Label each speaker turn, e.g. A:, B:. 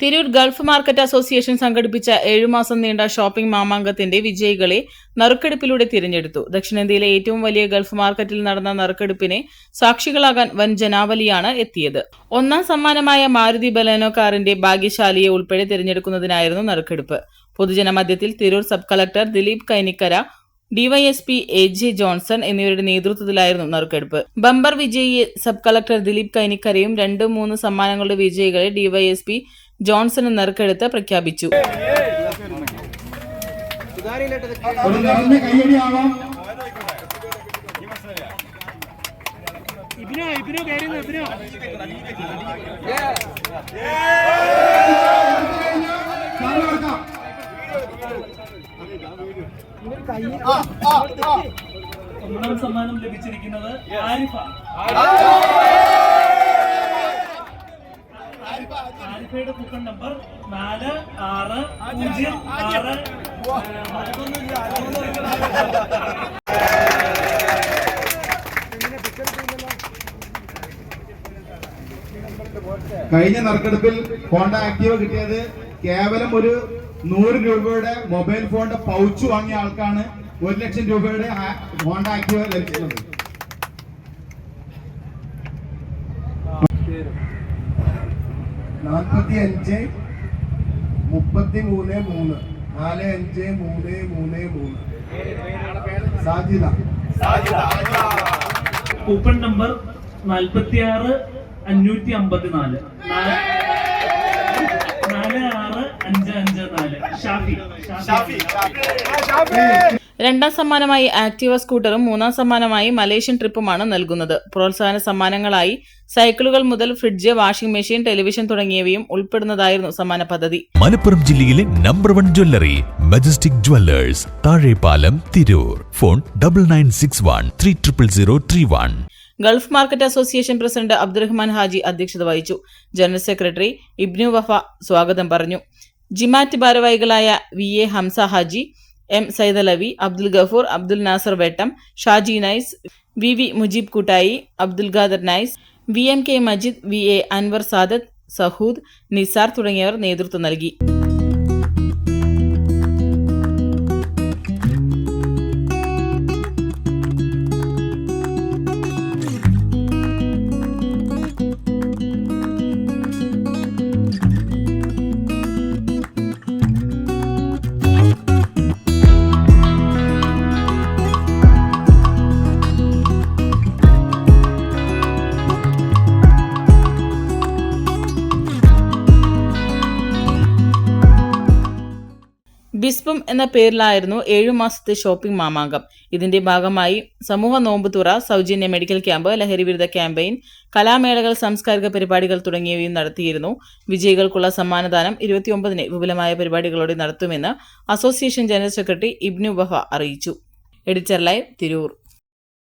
A: Tirur Gulf market association സംഘടിപ്പിച്ച ഏഴുമാസം നീണ്ട shopping മാമാങ്കത്തിന്റെ വിജയികളെ നറുക്കെടുപ്പിലൂടെ തിരഞ്ഞെടുത്തു. ദക്ഷിണേന്ത്യയിലെ ഏറ്റവും വലിയ ഗൾഫ് മാർക്കറ്റിൽ നടന്ന നറുക്കെടുപ്പിനെ സാക്ഷികളാകാൻ വൻ ജനാവലിയാണ് എത്തിയത്. ഒന്നാം സമ്മാനമായ മാരുതി ബലേനോ കാറിന്റെ ഭാഗ്യശാലിയെ ഉൾപ്പെടെ തിരഞ്ഞെടുക്കുന്നതിനായിരുന്നു നറുക്കെടുപ്പ്. പൊതുജനമധ്യത്തിൽ Tirur sub collector Dileep Kainikkara DYSP A J Johnson എന്നിവരുടെ നേതൃത്വത്തിലായിരുന്നു നറുക്കെടുപ്പ്. ബമ്പർ വിജയിയെ സബ് കളക്ടർ ദിലീപ് കൈനിക്കരയും രണ്ട് മൂന്ന് സമ്മാനങ്ങളുടെ വിജയികളെ ഡിവൈഎസ്പി ജോൺസൺ നറുക്കെടുത്ത് പ്രഖ്യാപിച്ചു.
B: ഇബിനോ ഇബിനോ ഇബിനോ. ഒന്നാം സമ്മാനം ലഭിച്ചിരിക്കുന്നത് ആരിഫ? ആരിഫയുടെ ബുക്കൺ നമ്പർ നാല് ആറ് പൂജ്യം ആറ്.
C: കഴിഞ്ഞ നറുക്കെടുപ്പിൽ ഹോണ്ട ആക്റ്റീവ കിട്ടിയത് കേവലം ഒരു നൂറ് രൂപയുടെ മൊബൈൽ ഫോണിന്റെ പൗച്ച് വാങ്ങിയ ആൾക്കാണ് ഒരു ലക്ഷം രൂപയുടെ ഹോണ്ട ആക്റ്റീവ ലഭിച്ചിട്ടുള്ളത്.
D: നാൽപ്പത്തി അഞ്ച് മുപ്പത്തി മൂന്ന്. മൂന്ന് നാല് അഞ്ച് മൂന്ന് മൂന്ന് മൂന്ന്. സാധ്യത.
B: കൂപ്പൺ നമ്പർ നാൽപ്പത്തി ആറ് അഞ്ഞൂറ്റി അമ്പത്തിനാല് നാല് ആറ് അഞ്ച് അഞ്ച് നാല്. ഷാഫി. ഷാഫി.
A: രണ്ടാം സമ്മാനമായി ആക്റ്റീവ സ്കൂട്ടറും മൂന്നാം സമ്മാനമായി മലേഷ്യൻ ട്രിപ്പുമാണ് നൽകുന്നത്. പ്രോത്സാഹന സമ്മാനങ്ങളായി സൈക്കിളുകൾ മുതൽ ഫ്രിഡ്ജ് വാഷിംഗ് മെഷീൻ ടെലിവിഷൻ തുടങ്ങിയവയും ഉൾപ്പെടുന്നതായിരുന്നു സമ്മാന പദ്ധതി.
E: മലപ്പുറം ജില്ലയിലെ number one jewellery Majestic jewellers Thazhepalam Tirur. Phone double nine six one three triple zero three one.
A: Gulf market association president Abdurahman Haji അധ്യക്ഷത വഹിച്ചു. ജനറൽ സെക്രട്ടറി ഇബ്നു വഫ സ്വാഗതം പറഞ്ഞു. ജിമാറ്റ് ഭാരവാഹികളായ V A Hamza Haji M Saidalavi Abdul Gafoor Abdul Nasar Vettam Shaji nice V V Mujeeb Koottayi Abdul Khader nice V M K Majid V A Anwar Sadath Sahood Nisar തുടങ്ങിയവർ നേതൃത്വം നൽകി. ബിസ്പം എന്ന പേരിലായിരുന്നു ഏഴു മാസത്തെ ഷോപ്പിംഗ് മാമാങ്കം. ഇതിന്റെ ഭാഗമായി സമൂഹ നോമ്പുതുറ സൗജന്യ മെഡിക്കൽ ക്യാമ്പ് ലഹരി വിരുദ്ധ ക്യാമ്പയിൻ കലാമേളകൾ സാംസ്കാരിക പരിപാടികൾ തുടങ്ങിയവയും നടത്തിയിരുന്നു. വിജയികൾക്കുള്ള സമ്മാനദാനം ഇരുപത്തിയൊമ്പതിന് വിപുലമായ പരിപാടികളോടെ നടത്തുമെന്ന് association general secretary Ibnu Baha അറിയിച്ചു. Editor live Tirur.